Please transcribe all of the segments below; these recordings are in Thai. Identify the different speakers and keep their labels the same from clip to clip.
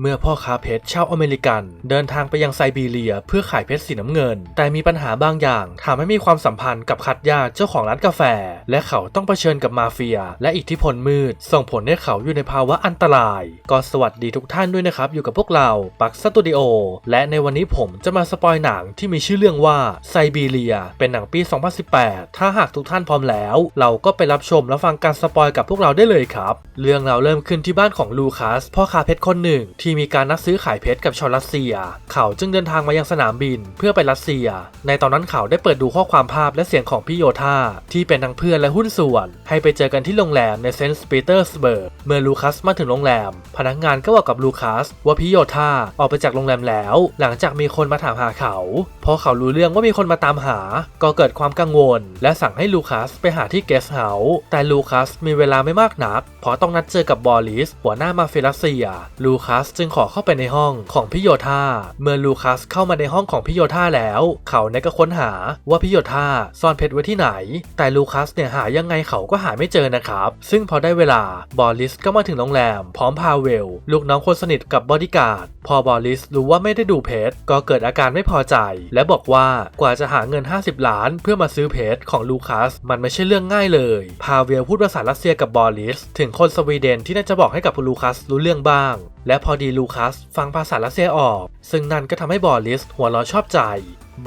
Speaker 1: เมื่อพ่อค้าเพชรชาวอเมริกัน เดินทางไปยังไซบีเรีย เพื่อขายเพชรสีน้ำเงิน แต่มีปัญหาบางอย่างทำให้มีความสัมพันธ์กับคัตยาเจ้าของร้านกาแฟ และเขาต้องเผชิญกับมาเฟีย และอิทธิพลมืด ส่งผลให้เขาอยู่ในภาวะอันตราย ก็สวัสดีทุกท่านด้วยนะครับ อยู่กับพวกเราปักสตูดิโอและในวันนี้ผมจะมาสปอยหนังที่มีชื่อเรื่องว่าไซบีเรีย เป็นหนังปี 2018 ถ้าหากทุกท่านพร้อมแล้ว เราก็ไปรับชมและฟังการสปอยกับพวกเราได้เลยครับ เรื่องเราวเริ่มขึ้นที่บ้านของลูคัสพ่อค้าเพชรคนหนึ่งที่มีการนัดซื้อขายเพชรกับชาวรัสเซีย เขาจึงเดินทางมายังสนามบินเพื่อไปรัสเซีย ในตอนนั้นเขาได้เปิดดูข้อความภาพและเสียงของพี่โยธาที่เป็นทั้งเพื่อนและหุ้นส่วน ให้ไปเจอกันที่โรงแรมในเซนต์ปีเตอร์สเบิร์กเมื่อลูคัสมาถึงโรงแรม พนักงานก็บอกกับลูคัสว่าพี่โยธาออกไปจากโรงแรมแล้ว หลังจากมีคนมาถามหาเขาพอเขารู้เรื่องว่ามีคนมาตามหา ก็เกิดความกังวล และสั่งให้ลูคัสไปหาที่เกสเฮาส์แต่ลูคัสมีเวลาไม่มากนักเพราะต้องนัดเจอกับบอลิสหัวหน้ามาเฟียรัสเซีย ลูคัสจึงขอเข้าไปในห้องของพี่โยธาเมื่อลูคัสเข้ามาในห้องของพี่โยธาแล้ว เขาเนี่ยก็ค้นหาว่าพี่โยธาซ่อนเพชรไว้ที่ไหน แต่ลูคัสเนี่ยหายังไงเขาก็หาไม่เจอนะครับ ซึ่งพอได้เวลาบอลิสก็มาถึงโรงแรม พร้อมพาเวล ลูกน้องคนสนิทกับบอดี้การ์ดพอบอลิสรู้ว่าไม่ได้ดูเพชรก็เกิดอาการไม่พอใจ และบอกว่ากว่าจะหาเงิน 50 ล้าน เพื่อมาซื้อเพชรของลูคัสมันไม่ใช่เรื่องง่ายเลย พาเวลพูดภาษารัสเซียกับบอลิสถึงคนสวีเดนที่น่าจะบอกให้กับลูคัสรู้เรื่องบ้าง และพอดีลูคัสฟังภาษารัสเซียออก ซึ่งนั่นก็ทำให้บอลิสหัวเราะชอบใจ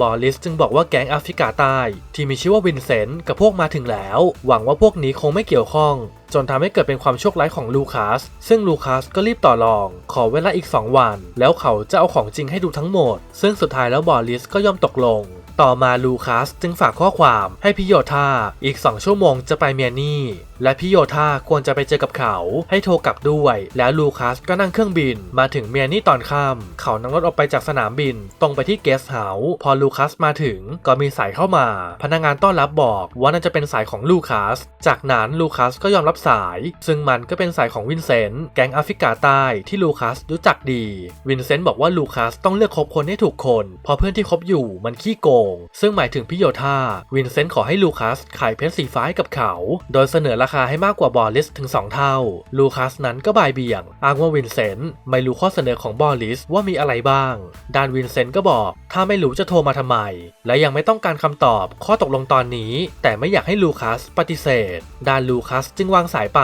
Speaker 1: บอลิสจึงบอกว่าแก๊งแอฟริกาใต้ที่มีชื่อว่าวินเซนต์กับพวกมาถึงแล้ว หวังว่าพวกนี้คงไม่เกี่ยวข้อง จนทำให้เกิดเป็นความโชคร้ายของลูคัส ซึ่งลูคัสก็รีบต่อรอง ขอเวลาอีก 2 วัน แล้วเขาจะเอาของจริงให้ดูทั้งหมด ซึ่งสุดท้ายแล้วบอลิสก็ยอมตกลงต่อมาลูคัสจึงฝากข้อความให้พิโยธาอีก 2 ชั่วโมงจะไปเมียนี่ และพิโยธาควรจะไปเจอกับเขาให้โทรกลับด้วย แล้วลูคัสก็นั่งเครื่องบิน มาถึงเมียนี่ตอนค่ำเขานั่งรถออกไปจากสนามบิน ตรงไปที่เกสเฮาส์พอลูคัสมาถึงก็มีสายเข้ามา พนักงานต้อนรับบอกว่าน่าจะเป็นสายของลูคัส จากนั้นลูคัสก็ยอมรับสาย ซึ่งมันก็เป็นสายของวินเซนต์แก๊งแอฟริกาใต้ที่ลูคัสรู้จักดี วินเซนต์บอกว่าลูคัสต้องเลือกคบคนให้ถูกคนเพราะเพื่อนที่คบอยู่มันขี้โกง ซึ่งหมายถึงพิโยธาวินเซนต์ขอให้ลูคัสขายเพชรสีฟ้าให้กับเขา โดยเสนอราราคาให้มากกว่าบอลิสถึง 2 เท่า ลูคัสนั้นก็บ่ายเบี่ยง อ้างว่าวินเซนต์ไม่รู้ข้อเสนอของบอลิสว่ามีอะไรบ้าง ด้านวินเซนต์ก็บอก ถ้าไม่รู้จะโทรมาทำไม และยังไม่ต้องการคำตอบข้อตกลงตอนนี้ แต่ไม่อยากให้ลูคัสปฏิเสธ ด้านลูคัสจึงวางสายไป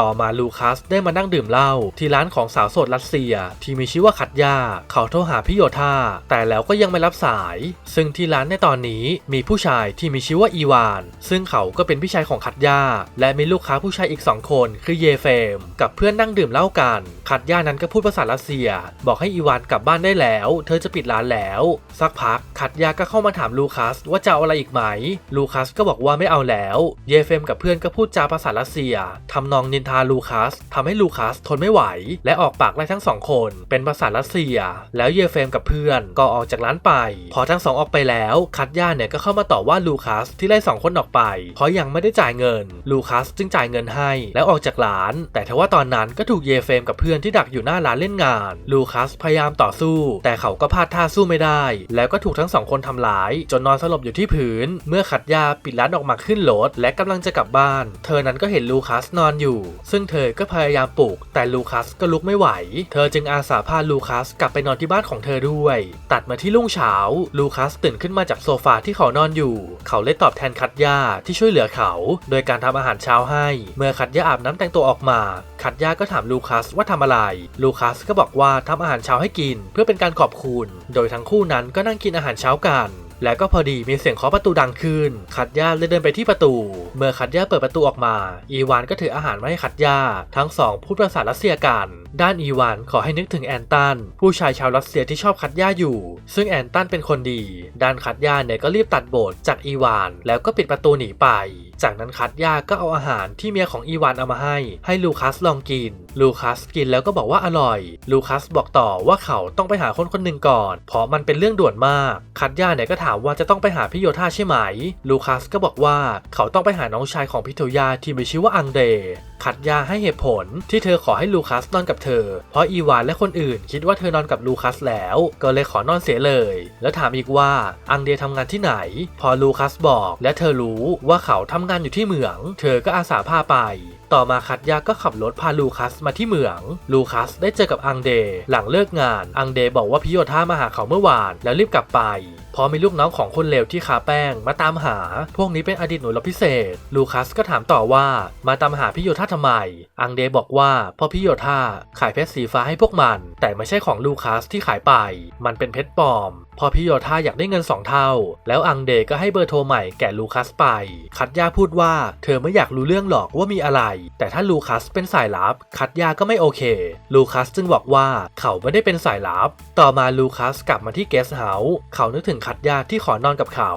Speaker 1: ต่อมาลูคัสได้มานั่งดื่มเหล้าที่ร้านของสาวโสดรัสเซีย ที่มีชื่อว่าคัตยา เขาโทรหาพี่โยธาแต่แล้วก็ยังไม่รับสาย ซึ่งที่ร้านในตอนนี้มีผู้ชายที่มีชื่อว่าอีวาน ซึ่งเขาก็เป็นพี่ชายของคัตยา และมีลูกค้าผู้ชายอีก 2 คน คือเยเฟม กับเพื่อนนั่งดื่มเหล้ากันคัตยานั้นก็พูดภาษารัสเซีย บอกให้อีวานกลับบ้านได้แล้ว เธอจะปิดร้านแล้ว สักพักคัตยาก็เข้ามาถามลูคัสว่าจะเอาอะไรอีกไหม ลูคัสก็บอกว่าไม่เอาแล้ว เยเฟมกับเพื่อนก็พูดจาภาษารัสเซียทำนองนินทาลูคัสทำให้ลูคัสทนไม่ไหว และออกปากไล่ทั้งสองคน เป็นภาษารัสเซีย แล้วเยเฟมกับเพื่อนก็ออกจากร้านไป พอทั้งสองออกไปแล้วคัตย่าเนี่ยก็เข้ามาต่อว่าลูคัสที่ไล่สองคนออกไป เพราะยังไม่ได้จ่ายเงิน ลูคัสจึงจ่ายเงินให้ แล้วออกจากร้าน แต่ทว่าตอนนั้นก็ถูกเยเฟมกับเพื่อนที่ดักอยู่หน้าร้านเล่นงาน ลูคัสพยายามต่อสู้ แต่เขาก็พลาดท่าสู้ไม่ได้ แล้วก็ถูกทั้งสองคนทำร้าย จนนอนสลบอยู่ที่พื้น เมื่อคัตย่าปิดร้านออกมาขึ้นรถและกำลังจะกลับบ้าน เธอนั้นก็เห็นลูคัสนอนอยู่ซึ่งเธอก็พยายามปลุก แต่ลูคัสก็ลุกไม่ไหว เธอจึงอาสาพาลูคัสกลับไปนอนที่บ้านของเธอด้วย ตัดมาที่รุ่งเช้า ลูคัสตื่นขึ้นมาจากโซฟาที่เขานอนอยู่ เขาเลยตอบแทนคัตยาที่ช่วยเหลือเขา โดยการทำอาหารเช้าให้ เมื่อคัตยาอาบน้ำแต่งตัวออกมา คัตยาก็ถามลูคัสว่าทำอะไร ลูคัสก็บอกว่าทำอาหารเช้าให้กิน เพื่อเป็นการขอบคุณ โดยทั้งคู่นั้นก็นั่งกินอาหารเช้ากัน แล้วก็พอดีมีเสียงเคาะประตูดังขึ้น คัตย่าเลยเดินไปที่ประตู เมื่อคัตย่าเปิดประตูออกมา อีวานก็ถืออาหารมาให้คัตย่า ทั้งสองพูดภาษารัสเซียกัน ด้านอีวานขอให้นึกถึงแอนตัน ผู้ชายชาวรัสเซียที่ชอบคัตย่าอยู่ ซึ่งแอนตันเป็นคนดี ด้านคัตย่าเนี่ยก็รีบตัดบทจากอีวาน แล้วก็ปิดประตูหนีไป จากนั้นคัตยาก็เอาอาหารที่เมียของอีวานเอามาให้ ให้ลูคัสลองกิน ลูคัสกินแล้วก็บอกว่าอร่อย ลูคัสบอกต่อว่าเขาต้องไปหาคนคนหนึ่งก่อน เพราะมันเป็นเรื่องด่วนมาก คัตยาเนี่ยก็ถามว่าจะต้องไปหาพิโยธาใช่ไหม ลูคัสก็บอกว่าเขาต้องไปหาน้องชายของพิโทยาที่มีชื่อว่าอังเดคัตยาให้เหตุผลที่เธอขอให้ลูคัสนอนกับเธอ เพราะอีวานและคนอื่นคิดว่าเธอนอนกับลูคัสแล้ว ก็เลยขอนอนเสียเลย แล้วถามอีกว่าอังเดทำงานที่ไหน พอลูคัสบอกและเธอรู้ว่าเขาทำงานอยู่ที่เหมือง เธอก็อาสาพาไปต่อมาคัตยาก็ขับรถพาลูคัสมาที่เหมือง ลูคัสได้เจอกับอังเดย์หลังเลิกงาน อังเดย์บอกว่าพิโยธามาหาเขาเมื่อวานแล้วรีบกลับไป พอมีลูกน้องของคนเลวที่คาแป้งมาตามหา พวกนี้เป็นอดีตหน่วยรบพิเศษ ลูคัสก็ถามต่อว่ามาตามหาพิโยธาทำไม อังเดย์บอกว่าเพราะพิโยธาขายเพชรสีฟ้าให้พวกมัน แต่ไม่ใช่ของลูคัสที่ขายไป มันเป็นเพชรปลอม พอพิโยธาอยากได้เงินสองเท่า แล้วอังเดย์ก็ให้เบอร์โทรใหม่แก่ลูคัสไป คัตยาพูดว่าเธอไม่อยากรู้เรื่องหรอกว่ามีอะไร แต่ถ้าลูคัสเป็นสายลับ คัตยาก็ไม่โอเค ลูคัสจึงบอกว่าเขาไม่ได้เป็นสายลับ ต่อมาลูคัสกลับมาที่เกสเฮาส์เขานึกถึงคัตยาที่ขอนอนกับเขา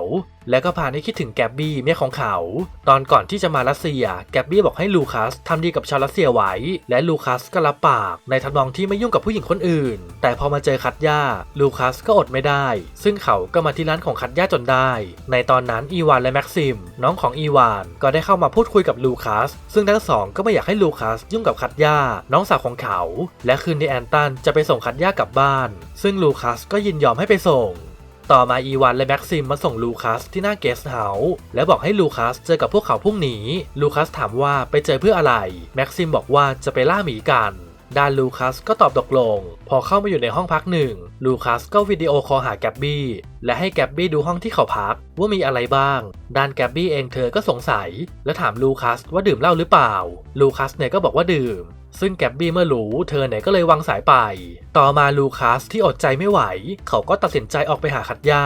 Speaker 1: และก็พาให้คิดถึงแกบบี้เมียของเขา ตอนก่อนที่จะมารัสเซีย แกบบี้บอกให้ลูคัสทำดีกับชาวรัสเซียไว้ และลูคัสก็รับปาก ในทำนองที่ไม่ยุ่งกับผู้หญิงคนอื่น แต่พอมาเจอคัตย่าลูคัสก็อดไม่ได้ ซึ่งเขาก็มาที่ร้านของคัตย่าจนได้ ในตอนนั้นอีวานและแม็กซิม น้องของอีวานก็ได้เข้ามาพูดคุยกับลูคัส ซึ่งทั้งสองก็ไม่อยากให้ลูคัสยุ่งกับคัตย่าน้องสาวของเขา และคืนนี้แอนตันจะไปส่งคัตย่ากลับบ้าน ซึ่งลูคัสก็ยินยอมให้ไปส่ง ต่อมาอีวานและแม็กซิมมาส่งลูคัสที่หน้าเกสเฮาส์และบอกให้ลูคัสเจอกับพวกเขาพรุ่งนี้ ลูคัสถามว่าไปเจอเพื่ออะไร แม็กซิมบอกว่าจะไปล่าหมีกันด้านลูคัสก็ตอบตกลง พอเข้ามาอยู่ในห้องพักหนึ่ง ลูคัสก็วิดีโอคอลหาแกบบี้ และให้แกบบี้ดูห้องที่เขาพัก ว่ามีอะไรบ้าง ด้านแกบบี้เองเธอก็สงสัย และถามลูคัสว่าดื่มเหล้าหรือเปล่า ลูคัสเนี่ยก็บอกว่าดื่ม ซึ่งแกบบี้เมื่อรู้เธอเนี่ยก็เลยวางสายไป ต่อมาลูคัสที่อดใจไม่ไหว เขาก็ตัดสินใจออกไปหาคัตย่า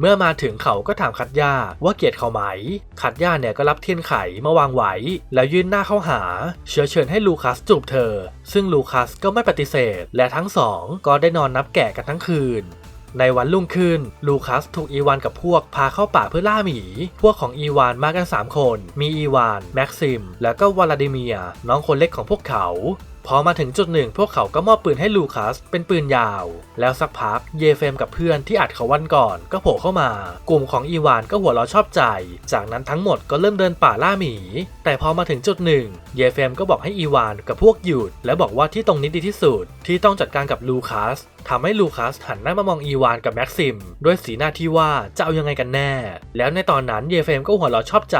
Speaker 1: เมื่อมาถึงเขาก็ถามคัตย่าว่าเกลียดเขาไหม คัตย่าเนี่ยก็รับเทียนไขมาวางไว้ แล้วยื่นหน้าเข้าหา เชื้อเชิญให้ลูคัสจูบเธอ ซึ่งลูคัสก็ไม่ปฏิเสธ และทั้งสองก็ได้นอนนับแกะกันทั้งคืน ในวันรุ่งขึ้น ลูคัสถูกอีวานกับพวกพาเข้าป่าเพื่อล่าหมี พวกของอีวานมากัน 3 คน มีอีวาน แม็กซิม แล้วก็วลาดิเมีย น้องคนเล็กของพวกเขา พอมาถึงจุดหนึ่งพวกเขาก็มอบปืนให้ลูคัสเป็นปืนยาว แล้วสักพักเยเฟมกับเพื่อนที่อัดเขาวันก่อนก็โผล่เข้ามา กลุ่มของอีวานก็หัวเราะชอบใจ จากนั้นทั้งหมดก็เริ่มเดินป่าล่าหมี แต่พอมาถึงจุดหนึ่งเยเฟมก็บอกให้อีวานกับพวกหยุด และบอกว่าที่ตรงนี้ดีที่สุด ที่ต้องจัดการกับลูคัสทำให้ลูคัสหันหน้ามามองอีวานกับแม็กซิม ด้วยสีหน้าที่ว่าจะเอายังไงกันแน่ แล้วในตอนนั้นเยเฟมก็หัวเราะชอบใจ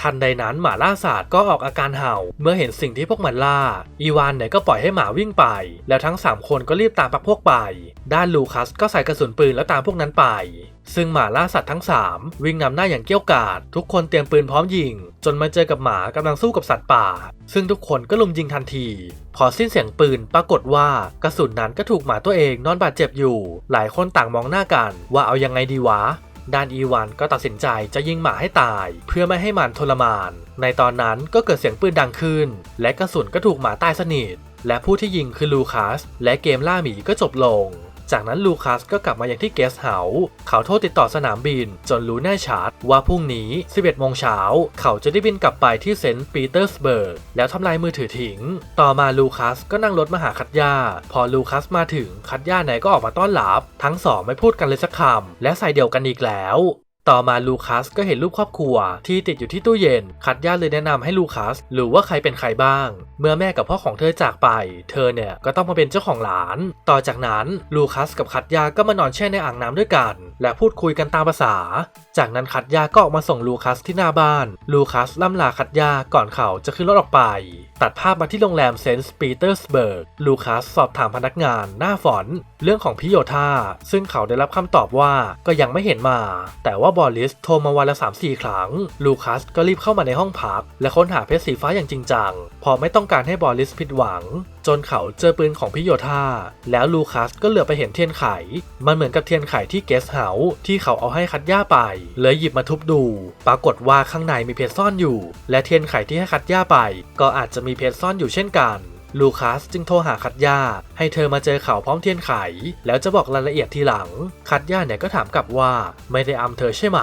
Speaker 1: ทันใดนั้นหมาล่าศาสตร์ก็ออกอาการเห่า เมื่อเห็นสิ่งที่พวกมันล่า อีวานเนี่ยก็ปล่อยให้หมาวิ่งไป แล้วทั้ง 3 คนก็รีบตามพักพวกไป ด้านลูคัสก็ใส่กระสุนปืนแล้วตามพวกนั้นไป ซึ่งหมาล่าสัตว์ทั้ง 3 วิ่งนำหน้าอย่างเกี้ยวกาด ทุกคนเตรียมปืนพร้อมยิง จนมาเจอกับหมากำลังสู้กับสัตว์ป่า ซึ่งทุกคนก็ลุมยิงทันที พอสิ้นเสียงปืนปรากฏว่ากระสุนนั้นก็ถูกหมาตัวเองนอนบาดเจ็บอยู่ หลายคนต่างมองหน้ากัน ว่าเอายังไงดีวะ ด้านอีวานก็ตัดสินใจจะยิงหมาให้ตาย เพื่อไม่ให้มันทรมาน ในตอนนั้นก็เกิดเสียงปืนดังขึ้น และกระสุนก็ถูกหมาตายสนิท และผู้ที่ยิงคือลูคัส และเกมล่าหมีก็จบลง จากนั้นลูคัสก็กลับมาอย่างที่เกสเฮาส์เขาโทรติดต่อสนามบิน จนรู้แน่ชัดว่าพรุ่งนี้ 11โมงเช้าเขาจะได้บินกลับไปที่เซนต์ปีเตอร์สเบิร์กแล้วทำลายมือถือทิ้ง ต่อมาลูคัสก็นั่งรถมาหาคัตยา พอลูคัสมาถึงคัตยาไหนก็ออกมาต้อนรับ ทั้งสองไม่พูดกันเลยสักคำและใส่เดียวกันอีกแล้ว ต่อมาลูคัสก็เห็นรูปครอบครัวที่ติดอยู่ที่ตู้เย็น คัตยาเลยแนะนำให้ลูคัสรู้ว่าใครเป็นใครบ้าง เมื่อแม่กับพ่อของเธอจากไป เธอเนี่ยก็ต้องมาเป็นเจ้าของร้าน ต่อจากนั้นลูคัสกับคัตยาก็มานอนแช่ในอ่างน้ำด้วยกัน และพูดคุยกันตามภาษา จากนั้นคัตยาก็ออกมาส่งลูคัสที่หน้าบ้าน ลูคัสล่ำลาคัตยาก่อนเขาจะขึ้นรถออกไปตัดภาพมาที่โรงแรมเซนต์ปีเตอร์สเบิร์ก ลูคัสสอบถามพนักงานหน้าฝอนเรื่องของพิโยธาซึ่งเขาได้รับคำตอบว่าก็ยังไม่เห็นมา แต่ว่าบอลิสโทรมาวันละ3-4 ครั้ง ลูคัสก็รีบเข้ามาในห้องพัก และค้นหาเพชรสีฟ้าอย่างจริงจัง พอไม่ต้องการให้บอลิสผิดหวัง จนเขาเจอปืนของพิโยธาแล้วลูคัสก็เหลือไปเห็นเทียนไข มันเหมือนกับเทียนไขที่เกสต์เฮาส์ที่เขาเอาให้คัดย่าไป เลยหยิบมาทุบดู ปรากฏว่าข้างในมีเพชรซ่อนอยู่ และเทียนไขที่ให้คัดย่าไป ก็อาจจะมีเพชรซ่อนอยู่เช่นกัน ลูคัสจึงโทรหาคัตย่าให้เธอมาเจอเขาพร้อมเทียนไข แล้วจะบอกรายละเอียดทีหลัง คัตย่าเนี่ยก็ถามกลับว่าไม่ได้อำเธอใช่ไหม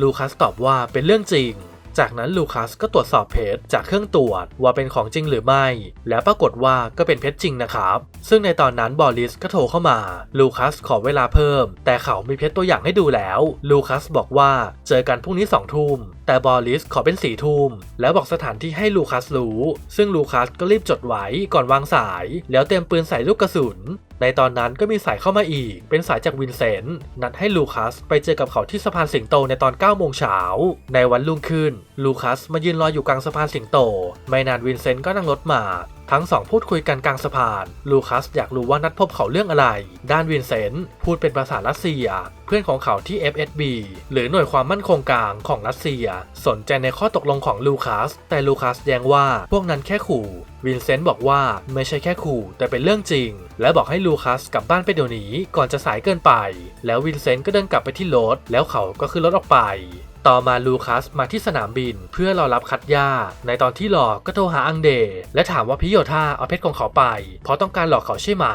Speaker 1: ลูคัสตอบว่าเป็นเรื่องจริงจากนั้นลูคัสก็ตรวจสอบเพชรจากเครื่องตรวจว่าเป็นของจริงหรือไม่ และปรากฏว่าก็เป็นเพชรจริงนะครับ ซึ่งในตอนนั้นบอริสก็โทรเข้ามา ลูคัสขอเวลาเพิ่ม แต่เขามีเพชรตัวอย่างให้ดูแล้ว ลูคัสบอกว่าเจอกันพรุ่งนี้สองทุ่มแต่บอริสขอเป็นสีทุ่มแล้วบอกสถานที่ให้ลูคัสรู้ ซึ่งลูคัสก็รีบจดไว้ก่อนวางสาย แล้วเตรียมปืนใส่ลูกกระสุน ในตอนนั้นก็มีสายเข้ามาอีก เป็นสายจากวินเซนต์นัดให้ลูคัสไปเจอกับเขาที่สะพานสิงโตในตอน9โมงเช้า ในวันรุ่งขึ้น ลูคัสมายืนรออยู่กลางสะพานสิงโต ไม่นานวินเซนต์ก็นั่งรถมา ทั้งสองพูดคุยกันกลางสะพาน ลูคัสอยากรู้ว่านัดพบเขาเรื่องอะไร ด้านวินเซนต์พูดเป็นภาษารัสเซีย เพื่อนของเขาที่ FSB หรือหน่วยความมั่นคงกลางของรัสเซีย สนใจในข้อตกลงของลูคัส แต่ลูคัสแย้งว่าพวกนั้นแค่ขู่วินเซนต์บอกว่าไม่ใช่แค่ขู่แต่เป็นเรื่องจริง และบอกให้ลูคัสกลับบ้านไปเดี๋ยวนี้ก่อนจะสายเกินไป แล้ววินเซนต์ก็เดินกลับไปที่รถแล้วเขาก็ขึ้นรถออกไป ต่อมาลูคัสมาที่สนามบินเพื่อรอรับคัดย่า ในตอนที่หลอกก็โทรหาอังเดย์และถามว่าพิโยธาเอาเพชรของเขาไป เพราะต้องการหลอกเขาใช่ไหม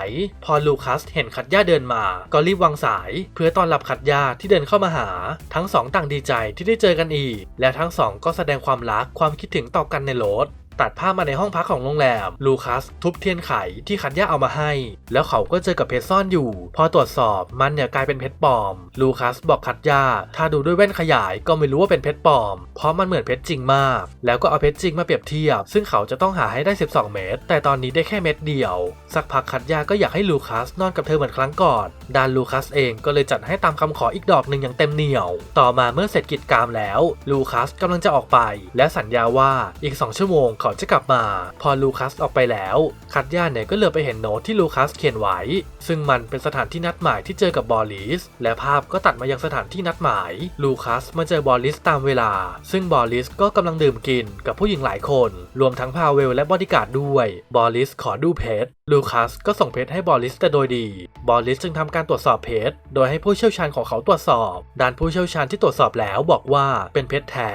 Speaker 1: พอลูคัสเห็นคัดย่าเดินมา ก็รีบวางสาย เพื่อต้อนรับคัดย่าที่เดินเข้ามาหา ทั้งสองต่างดีใจที่ได้เจอกันอีก และทั้งสองก็แสดงความรักความคิดถึงต่อกันในรถ ตัดภาพมาในห้องพักของโรงแรม ลูคัสทุบเทียนไขที่คัดย่าเอามาให้ แล้วเขาก็เจอกับเพชรซ่อนอยู่ พอตรวจสอบมันเนี่ยกลายเป็นเพชรปลอม ลูคัสบอกคัดย่าถ้าดูด้วยแว่นขยายก็ไม่รู้ว่าเป็นเพชรปลอม เพราะมันเหมือนเพชรจริงมาก แล้วก็เอาเพชรจริงมาเปรียบเทียบ ซึ่งเขาจะต้องหาให้ได้ 12 เม็ดแต่ตอนนี้ได้แค่เม็ดเดียว สักพักคัดย่าก็อยากให้ลูคัสนอนกับเธอเหมือนครั้งก่อนด้านลูคัสเองก็เลยจัดให้ตามคำขออีกดอกหนึ่งอย่างเต็มเหนียว ต่อมาเมื่อเสร็จกิจกรรมแล้ว ลูคัสกำลังจะออกไป และสัญญาว่าอีก 2 ชั่วโมงเขาจะกลับมา พอลูคัสออกไปแล้ว คัดย่าเนี่ยก็เหลือไปเห็นโน้ตที่ลูคัสเขียนไว้ ซึ่งมันเป็นสถานที่นัดหมายที่เจอกับบอลิส และภาพก็ตัดมายังสถานที่นัดหมาย ลูคัสมาเจอบอลิสตามเวลา ซึ่งบอลิสก็กำลังดื่มกินกับผู้หญิงหลายคน รวมทั้งพาเวลและบอดี้การ์ดด้วย บอลิสขอดูเพชรลูคัสก็ส่งเพชรให้บอลิสแต่โดยดี บอลิสจึงทำการตรวจสอบเพชรโดยให้ผู้เชี่ยวชาญของเขาตรวจสอบ ด้านผู้เชี่ยวชาญที่ตรวจสอบแล้วบอกว่าเป็นเพชรแท้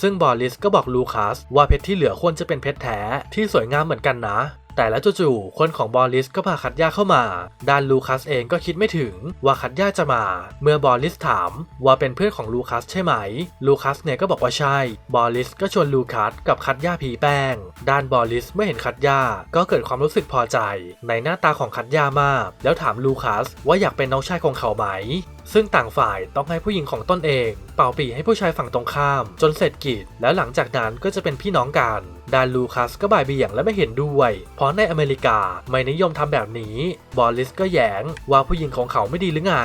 Speaker 1: ซึ่งบอลลิสก็บอกลูคัสว่าเพชรที่เหลือควรจะเป็นเพชรแท้ที่สวยงามเหมือนกันนะ แต่แล้วจู่ๆคนของบอลลิสก็พาคัดย่าเข้ามาด้านลูคัสเองก็คิดไม่ถึงว่าคัดย่าจะมา เมื่อบอลลิสถามว่าเป็นเพื่อนของลูคัสใช่ไหม ลูคัสเนี่ยก็บอกว่าใช่ บอลลิสก็ชวนลูคัสกับคัดย่าผีแป้ง ด้านบอลลิสเมื่อเห็นคัดย่าก็เกิดความรู้สึกพอใจ ในหน้าตาของคัดย่ามาก แล้วถามลูคัสว่าอยากเป็นน้องชายของเขาไหม ซึ่งต่างฝ่ายต้องให้ผู้หญิงของตนเอง เป่าปีให้ผู้ชายฝั่งตรงข้าม จนเสร็จกิจแล้วหลังจากนั้นก็จะเป็นพี่น้องกัน ดานลูคัสก็บ่ายเบี่ยงและไม่เห็นด้วย เพราะในอเมริกาไม่นิยมทำแบบนี้ บอลลิสก็แย้งว่าผู้หญิงของเขาไม่ดีหรือไง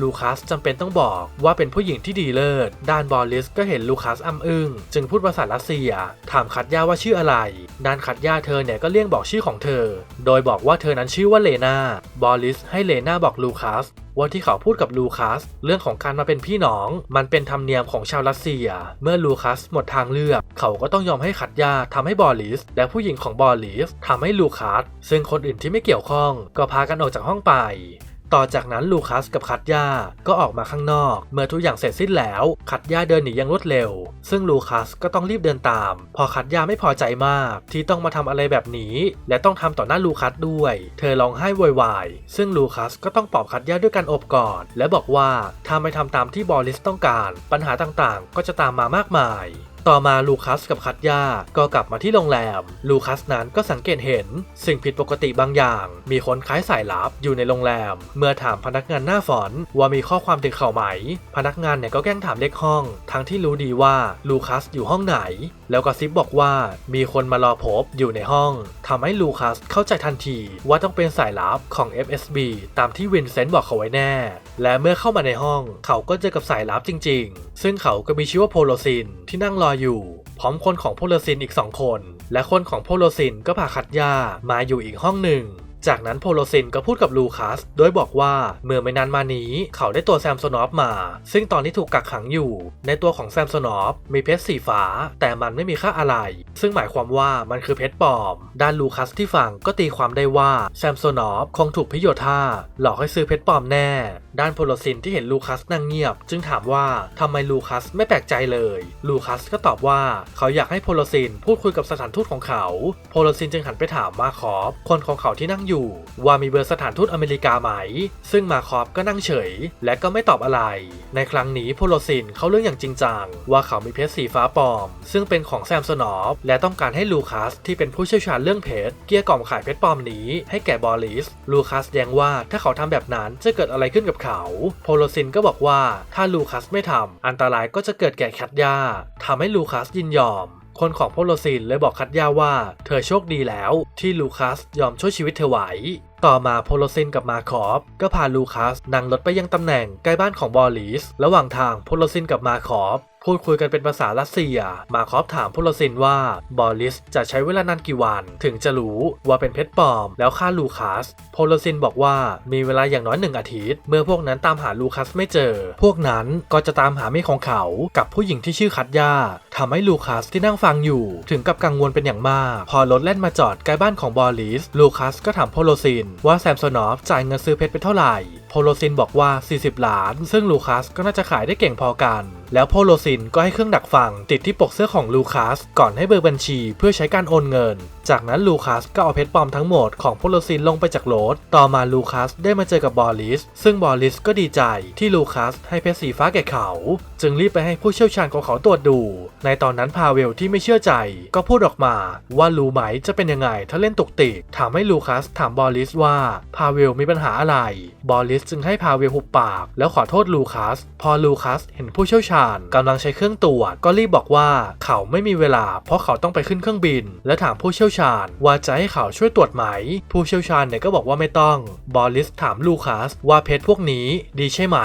Speaker 1: ลูคัสจำเป็นต้องบอกว่าเป็นผู้หญิงที่ดีเลิศ ด้านบอลลิสก็เห็นลูคัสอ้ำอึ้งจึงพูดภาษารัสเซีย ถามคัดย่าว่าชื่ออะไร ด้านคัดย่าเธอเนี่ยก็เลี่ยงบอกชื่อของเธอ โดยบอกว่าเธอนั้นชื่อว่าเลนาบอลลิสให้เลนาบอกลูคัสว่าที่เขาพูดกับลูคัสเรื่องของการมาเป็นพี่น้อง มันเป็นธรรมเนียมของชาวรัสเซีย เมื่อลูคัสหมดทางเลือก เขาก็ต้องยอมให้ขัดยาทำให้บอลลิส และผู้หญิงของบอลลิสทำให้ลูคัสซึ่งคนอื่นที่ไม่เกี่ยวข้อง ก็พากันออกจากห้องไป ต่อจากนั้นลูคัสกับคัตย่าก็ออกมาข้างนอก เมื่อทุกอย่างเสร็จสิ้นแล้ว คัตย่าเดินหนีอย่างรวดเร็ว ซึ่งลูคัสก็ต้องรีบเดินตาม พอคัตย่าไม่พอใจมาก ที่ต้องมาทำอะไรแบบนี้ และต้องทำต่อหน้าลูคัสด้วย เธอร้องไห้โวยวาย ซึ่งลูคัสก็ต้องปลอบคัตย่าด้วยการอบกอดและบอกว่าถ้าไม่ทำตามที่บอลลิสต้องการ ปัญหาต่างๆ ก็จะตามมามากมาย ต่อมาลูคัสกับคัตยาก็กลับมาที่โรงแรม ลูคัสนั้นก็สังเกตเห็น สิ่งผิดปกติบางอย่าง มีคนคล้ายสายลับอยู่ในโรงแรม เมื่อถามพนักงานหน้าฝอนว่ามีข้อความถึงเขาไหม พนักงานเนี่ยก็แกล้งถามเลขห้อง ทั้งที่รู้ดีว่าลูคัสอยู่ห้องไหน แล้วก็ซิบบอกว่ามีคนมารอพบอยู่ในห้องทำให้ลูคัสเข้าใจทันทีว่าต้องเป็นสายลับของ FSB ตามที่วินเซนต์บอกเขาไว้แน่ และเมื่อเข้ามาในห้อง เขาก็เจอกับสายลับจริง ๆ ซึ่งเขาก็มีชื่อว่าโพโลซินที่นั่งรออยู่ พร้อมคนของโพโลซินอีก 2 คน และคนของโพโลซินก็พาคัตยามาอยู่อีกห้องหนึ่ง จากนั้นโพโลซินก็พูดกับลูคัส โดยบอกว่าเมื่อไม่นานมานี้เขาได้ตัวแซมโซนอฟมา ซึ่งตอนที่ถูกกักขังอยู่ ในตัวของแซมโซนอฟมีเพชรสีฟ้า แต่มันไม่มีค่าอะไร ซึ่งหมายความว่ามันคือเพชรปลอม ด้านลูคัสที่ฟังก็ตีความได้ว่าแซมโซนอฟคงถูกพิโยธาหลอกให้ซื้อเพชรปลอมแน่ ด้านโพโลซินที่เห็นลูคัสนั่งเงียบ จึงถามว่าทำไมลูคัสไม่แปลกใจเลย ลูคัสก็ตอบว่าเขาอยากให้โพโลซินพูดคุยกับสถานทูตของเขา โพโลซินจึงหันไปถามมาคอฟคนของเขาที่นั่งอยู่อยู่ ว่ามีเบอร์สถานทูตอเมริกาไหม ซึ่งมาคอฟก็นั่งเฉย และก็ไม่ตอบอะไร ในครั้งนี้โพโลซินเขาเรื่องอย่างจริงจังว่าเขามีเพชรสีฟ้าปลอม ซึ่งเป็นของแซมสนอฟและต้องการให้ลูคัสที่เป็นผู้เชี่ยวชาญเรื่องเพชรเกลี้ยกล่อมขายเพชรปลอมนี้ให้แก่บอลิส ลูคัสแย้งว่าถ้าเขาทำแบบนั้นจะเกิดอะไรขึ้นกับเขา โพโลซินก็บอกว่าถ้าลูคัสไม่ทำอันตรายก็จะเกิดแก่แคทยาทำให้ลูคัสยินยอม คนของโพโลซินเลยบอกคัตย่าว่าเธอโชคดีแล้วที่ลูคัสยอมช่วยชีวิตเธอไว้ต่อมาโพโลซินกับมาคอฟก็พาลูคัสนั่งรถไปยังตำแหน่งใกล้บ้านของบอลิส ระหว่างทางโพโลซินกับมาคอฟ พูดคุยกันเป็นภาษารัสเซีย มาคอฟถามโพโลซินว่าบอลิสจะใช้เวลานานกี่วัน ถึงจะรู้ว่าเป็นเพชรปลอม แล้วฆ่าลูคัสโพลซินบอกว่ามีเวลาอย่างน้อยหนึ่งอาทิตย์ เมื่อพวกนั้นตามหาลูคัสไม่เจอ พวกนั้นก็จะตามหาเมียของเขากับผู้หญิงที่ชื่อคัตยาทำให้ลูคัสที่นั่งฟังอยู่ ถึงกับกังวลเป็นอย่างมาก พอรถแล่นมาจอดใกล้บ้านของบอลิสลูคัสก็ถามโพลซินว่าแซมโซนอฟจ่ายเงินซื้อเพชรไปเท่าไหร่ โพโลซินบอกว่า 40 ล้าน ซึ่งลูคัสก็น่าจะขายได้เก่งพอกัน แล้วโพโลซินก็ให้เครื่องดักฟังติดที่ปกเสื้อของลูคัสก่อนให้เบอร์บัญชีเพื่อใช้การโอนเงิน จากนั้นลูคัสก็เอาเพชรปลอมทั้งหมดของโพโลซินลงไปจากรถต่อมาลูคัสได้มาเจอกับบอลิส ซึ่งบอลิสก็ดีใจที่ลูคัสให้เพชรสีฟ้าแก่เขา จึงรีบไปให้ผู้เชี่ยวชาญของเขาตรวจดู ในตอนนั้นพาเวลที่ไม่เชื่อใจ ก็พูดออกมาว่ารู้ไหมจะเป็นยังไงถ้าเล่นตุกติกถามให้ลูคัสถามบอลิสว่าพาเวลมีปัญหาอะไร บอลิสจึงให้พาเวลหุบปาก แล้วขอโทษลูคัส พอลูคัสเห็นผู้เชี่ยวชาญกำลังใช้เครื่องตรวจก็รีบบอกว่าเขาไม่มีเวลา เพราะเขาต้องไปขึ้นเครื่องบิน และถามผู้เชี่ยวชาญ ว่าจะให้เขาช่วยตรวจไหม ผู้เชี่ยวชาญเนี่ยก็บอกว่าไม่ต้อง บอลิสถามลูคัสว่าเพชรพวกนี้ดีใช่ไหม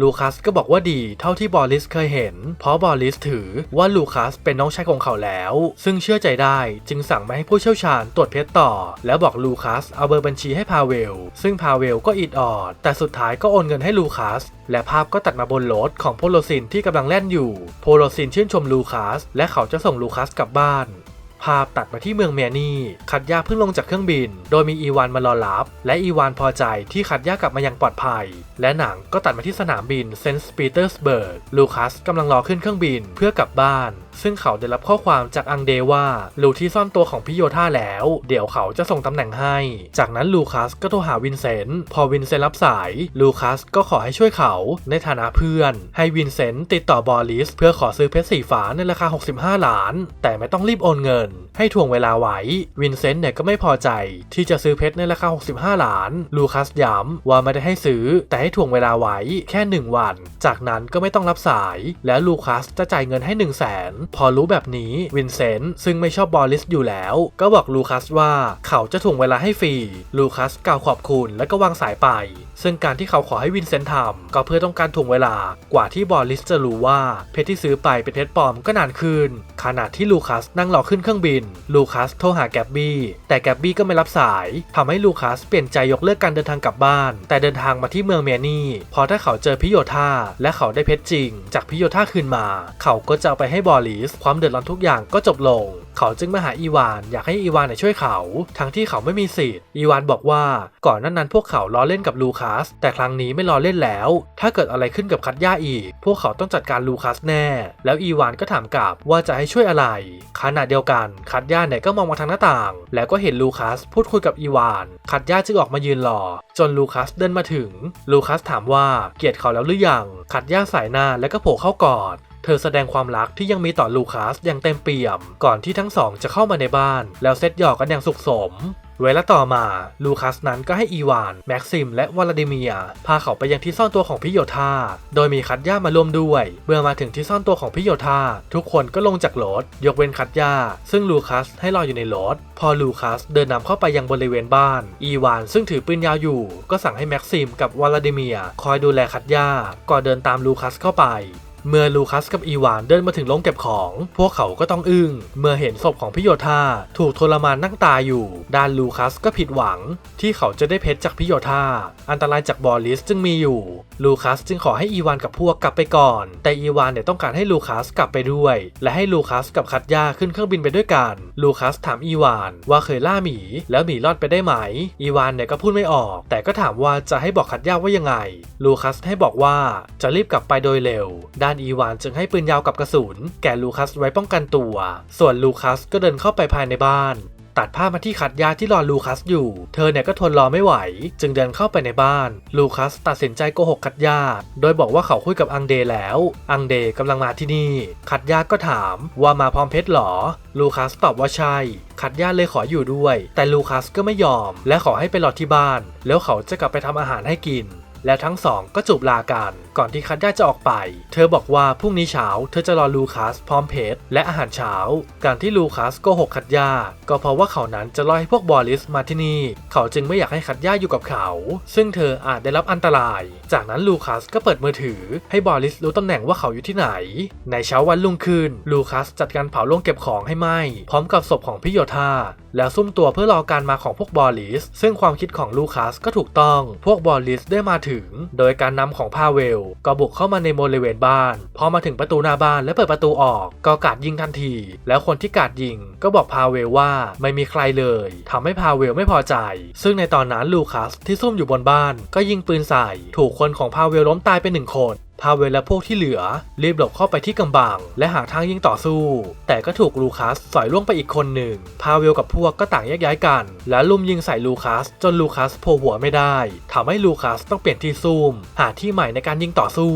Speaker 1: ลูคัสก็บอกว่าดีเท่าที่บอลิสเคยเห็น เพราะบอลิสถือว่าลูคัสเป็นน้องชายของเขาแล้ว ซึ่งเชื่อใจได้จึงสั่งไม่ให้ผู้เชี่ยวชาญตรวจเพชรต่อ แล้วบอกลูคัสเอาเบอร์บัญชีให้พาเวล ซึ่งพาเวลก็อิดออด แต่สุดท้ายก็โอนเงินให้ลูคัสและภาพก็ตัดมาบนรถของโพโลซินที่กำลังแล่นอยู่ โพโลซินชื่นชมลูคัส และเขาจะส่งลูคัสกลับบ้าน ภาพตัดมาที่เมืองเมียนี่คัดยาเพิ่งลงจากเครื่องบิน โดยมีอีวานมารอรับ และอีวานพอใจที่คัดยากลับมาอย่างปลอดภัย และหนังก็ตัดมาที่สนามบินเซนต์ปีเตอร์สเบิร์กลูคัสกำลังรอขึ้นเครื่องบินเพื่อกลับบ้าน ซึ่งเขาได้รับข้อความจากอังเดว่ารู้ที่ซ่อนตัวของพี่โยธาแล้ว เดี๋ยวเขาจะส่งตำแหน่งให้ จากนั้นลูคัสก็โทรหาวินเซนต์พอวินเซนต์รับสาย ลูคัสก็ขอให้ช่วยเขาในฐานะเพื่อน ให้วินเซนต์ติดต่อบอลิสเพื่อขอซื้อเพชรสีฟ้าในราคา 65 ล้าน แต่ไม่ต้องรีบโอนเงิน ให้ถ่วงเวลาไว้ วินเซนต์เนี่ยก็ไม่พอใจ ที่จะซื้อเพชรในราคา 65 ล้าน ลูคัสย้ำว่าไม่ได้ให้ซื้อ แต่ให้ถ่วงเวลาไว้แค่ 1 วัน จากนั้นก็ไม่ต้องรับสาย แล้วลูคัสจะจ่ายเงินให้ 1 0 0 0 0แสนพอรู้แบบนี้วินเซนต์ซึ่งไม่ชอบบอลิสอยู่แล้ว ก็บอกลูคัสว่าเขาจะถ่วงเวลาให้ฟรี ลูคัสกล่าวขอบคุณแล้วก็วางสายไป ซึ่งการที่เขาขอให้วินเซนต์ทำก็เพื่อต้องการถ่วงเวลากว่าที่บอลิสจะรู้ว่าเพชรที่ซื้อไปเป็นเพชรปลอมก็นานขึ้น ขณะที่ลูคัสนั่งรอขึ้นเครื่องบิน ลูคัสโทรหาแกบบี้แต่แกบบี้ก็ไม่รับสายทำให้ลูคัสเปลี่ยนใจยกเลิกการเดินทางกลับบ้าน แต่เดินทางมาที่เมืองเมนี่พราะถ้าเขาเจอพิโยธาและเขาได้เพชรจริง จากพิโยธาคืนมา เขาก็จะเอาไปให้บอริลิส ความเดือดร้อนทุกอย่างก็จบลง เขาจึงมาหาอีวานอยากให้อีวานช่วยเขา ทั้งที่เขาไม่มีสิทธิ์ อีวานบอกว่าก่อนนั้นนั้นพวกเขาล้อเล่นกับลูคัส แต่ครั้งนี้ไม่ล้อเล่นแล้ว ถ้าเกิดอะไรขึ้นกับคัตย่าอีก พวกเขาต้องจัดการลูคัสแน่ แล้วอีวานก็ถามกลับว่าจะให้ช่วยอะไรขณะเดียวกันคัตย่าเนี่ยก็มองมาทางหน้าต่าง แล้วก็เห็นลูคัสพูดคุยกับอีวาน คัตย่าจึงออกมายืนรอจนลูคัสเดินมาถึง ลูคัสถามว่าเกลียดเขาแล้วหรือยัง คัตย่าสายหน้าแล้วก็โผล่เข้ากอด เธอแสดงความรักที่ยังมีต่อลูคัสอย่างเต็มเปี่ยม ก่อนที่ทั้งสองจะเข้ามาในบ้าน แล้วเซตหยอกกันอย่างสุขสมเวลาต่อมา ลูคัสนั้นก็ให้อีวาน แม็กซิม และวลาดิเมีย พาเขาไปยังที่ซ่อนตัวของพิโยธา โดยมีคัตย่ามาร่วมด้วย เมื่อมาถึงที่ซ่อนตัวของพิโยธา ทุกคนก็ลงจากรถ ยกเว้นคัตย่า ซึ่งลูคัสให้รออยู่ในรถ พอลูคัสเดินนำเข้าไปยังบริเวณบ้าน อีวานซึ่งถือปืนยาวอยู่ ก็สั่งให้แม็กซิมกับวลาดิเมีย คอยดูแลคัตย่า ก่อนเดินตามลูคัสเข้าไป เมื่อลูคัสกับอีวานเดินมาถึงโรงเก็บของ พวกเขาก็ต้องอึ้งเมื่อเห็นศพของพิโยธาถูกทรมานนั่งตายอยู่ ด้านลูคัสก็ผิดหวัง ที่เขาจะได้เพชรจากพิโยธาอันตรายจากบอลิสจึงมีอยู่ ลูคัสจึงขอให้อีวานกับพวกกลับไปก่อน แต่อีวานเนี่ยต้องการให้ลูคัสกลับไปด้วย และให้ลูคัสกับคัตยาขึ้นเครื่องบินไปด้วยกันลูคัสถามอีวานว่าเคยล่าหมี แล้วหมีรอดไปได้ไหม อีวานเนี่ยก็พูดไม่ออก แต่ก็ถามว่าจะให้บอกคัตยาว่ายังไง ลูคัสให้บอกว่าจะรีบกลับไปโดยเร็วด้านอีวานจึงให้ปืนยาวกับกระสุน แก่ลูคัสไว้ป้องกันตัว ส่วนลูคัสก็เดินเข้าไปภายในบ้านตัดภามาที่คัดยาที่รอลูคัสอยู่ เธอเนี่ยก็ทนรอไม่ไหว จึงเดินเข้าไปในบ้าน ลูคัสตัดสินใจโกหกคัดยา โดยบอกว่าเขาคุยกับอังเดแล้ว อังเดกำลังมาที่นี่คัดยาก็ถามว่ามาพร้อมเพชรหรอ ลูคัสตอบว่าใช่คัดยาเลยขออยู่ด้วย แต่ลูคัสก็ไม่ยอม และขอให้ไปรอที่บ้าน แล้วเขาจะกลับไปทำอาหารให้กิน และทั้งสองก็จูบลากัน ก่อนที่คัตย่าจะออกไป เธอบอกว่าพรุ่งนี้เช้าเธอจะรอลูคัสพร้อมเพชรและอาหารเช้า การที่ลูคัสโกหกคัตย่าก็เพราะว่าเขานั้นจะรอให้พวกบอลิสมาที่นี่ เขาจึงไม่อยากให้คัตย่าอยู่กับเขา ซึ่งเธออาจได้รับอันตราย จากนั้นลูคัสก็เปิดมือถือ ให้บอลิสรู้ตำแหน่งว่าเขาอยู่ที่ไหน ในเช้าวันรุ่งขึ้นลูคัสจัดการเผาโรงเก็บของให้ไหม้พร้อมกับศพของพี่โยธาแล้วซุ่มตัวเพื่อรอการมาของพวกบอลิสซึ่งความคิดของลูคัสก็ถูกต้อง พวกบอลลิสได้มาถึงโดยการนำของพาเวล ก็บุกเข้ามาในบริเวณบ้าน พอมาถึงประตูหน้าบ้านและเปิดประตูออก ก็กาดยิงทันที แล้วคนที่กาดยิงก็บอกพาเวลว่าไม่มีใครเลยทำให้พาเวลไม่พอใจ ซึ่งในตอนนั้นลูคัสที่ซุ่มอยู่บนบ้าน ก็ยิงปืนใส่ ถูกคนของพาเวลล้มตายไปหนึ่งคน พาเวลและพวกที่เหลือรีบหลบเข้าไปที่กำบัง และหาทางยิงต่อสู้ แต่ก็ถูกลูคัสสอยล่วงไปอีกคนหนึ่งพาเวลกับพวกก็ต่างแยกย้ายกัน และลุมยิงใส่ลูคัส จนลูคัสโผล่หัวไม่ได้ทำให้ลูคัสต้องเปลี่ยนที่ซุ่มหาที่ใหม่ในการยิงต่อสู้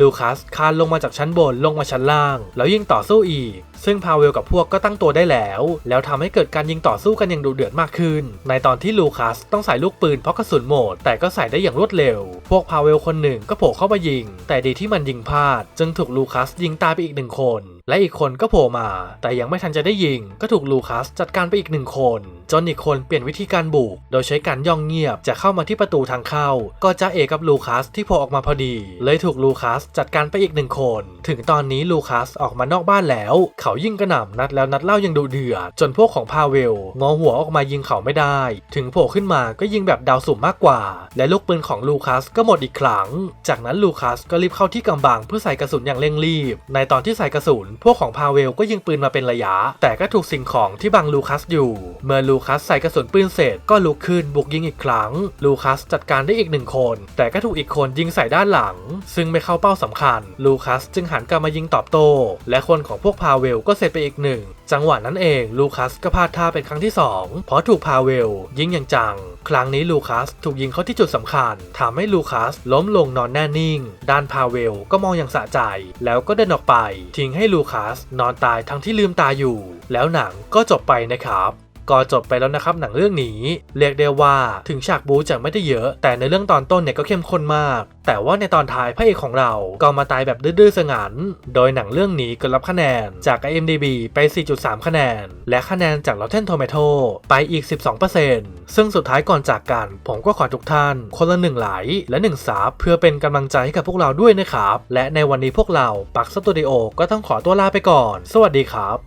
Speaker 1: ลูคัสคานลงมาจากชั้นบนลงมาชั้นล่าง แล้วยิงต่อสู้อีก ซึ่งพาเวลกับพวกก็ตั้งตัวได้แล้ว แล้วทำให้เกิดการยิงต่อสู้กันอย่างดุเดือดมากขึ้น ในตอนที่ลูคัสต้องใส่ลูกปืนเพราะกระสุนหมด แต่ก็ใส่ได้อย่างรวดเร็ว พวกพาเวลคนหนึ่งก็โผล่เข้ามายิง แต่ดีที่มันยิงพลาด จึงถูกลูคัสยิงตายไปอีกหนึ่งคน และอีกคนก็โผล่มา แต่ยังไม่ทันจะได้ยิง ก็ถูกลูคัสจัดการไปอีกหนึ่งคน จนอีกคนเปลี่ยนวิธีการบุก โดยใช้การย่องเงียบจะเข้ามาที่ประตูทางเข้า ก็จ้าเอกกับลูคัสที่โผล่ออกมาพอดี เลยถูกลูคัสจัดการไปอีกหนึ่งคน ถึงตอนนี้ลูคัสออกมานอกบ้านแล้ว เขายิ่งกระหน่ำนัดแล้วนัดเล่ายังดุเดือดจนพวกของพาเวลงอหัวออกมายิงเขาไม่ได้ ถึงโผล่ขึ้นมาก็ยิงแบบดาวสุ่มมากกว่า และลูกปืนของลูคัสก็หมดอีกครั้ง จากนั้นลูคัสก็รีบเข้าที่กำบังเพื่อใส่กระสุนอย่างเร่งรีบ ในตอนที่ใส่กระสุนพวกของพาเวลก็ยิงปืนมาเป็นระยะ แต่ก็ถูกสิ่งของที่บังลูคัสอยู่ เมื่อลูคัสใส่กระสุนปืนเสร็จก็ลุกขึ้นบุกยิงอีกครั้ง ลูคัสจัดการได้อีกหนึ่งคน แต่ก็ถูกอีกคนยิงใส่ด้านหลัง ซึ่งไม่เข้าเป้าสำคัญ ลูคัสจึงหันกลับมายิงตอบโต้ และคนของพวกพาเวลก็เสร็จไปอีกหนึ่งจังหวะนั้นเองลูคัสก็พลาดท่าเป็นครั้งที่ 2 เพราะถูกพาเวล ยิงอย่างจัง ครั้งนี้ลูคัสถูกยิงเข้าที่จุดสำคัญทำให้ลูคัสล้มลงนอนแน่นิ่ง ด้านพาเวลก็มองอย่างสะใจ แล้วก็เดินออกไป ทิ้งให้ลูคัสนอนตายทั้งที่ลืมตาอยู่ แล้วหนังก็จบไปนะครับ ก็จบไปแล้วนะครับหนังเรื่องนี้ เรียกได้ว่าถึงฉากบูจะไม่ได้เยอะ แต่ในเรื่องตอนต้นเนี่ยก็เข้มข้นมาก แต่ว่าในตอนท้ายพระเอกของเราก็มาตายแบบดื้อๆสงันโดยหนังเรื่องนี้ก็รับคะแนนจาก IMDB ไป 4.3 คะแนน และคะแนนจาก Rotten Tomato ไปอีก 12%ซึ่งสุดท้ายก่อนจากกันผมก็ขอทุกท่าน คนละหนึ่งไหลและหนึ่งซับเพื่อเป็นกำลังใจให้กับพวกเราด้วยนะครับ และในวันนี้พวกเราปักสตูดิโอก็ต้องขอตัวลาไปก่อน สวัสดีครับ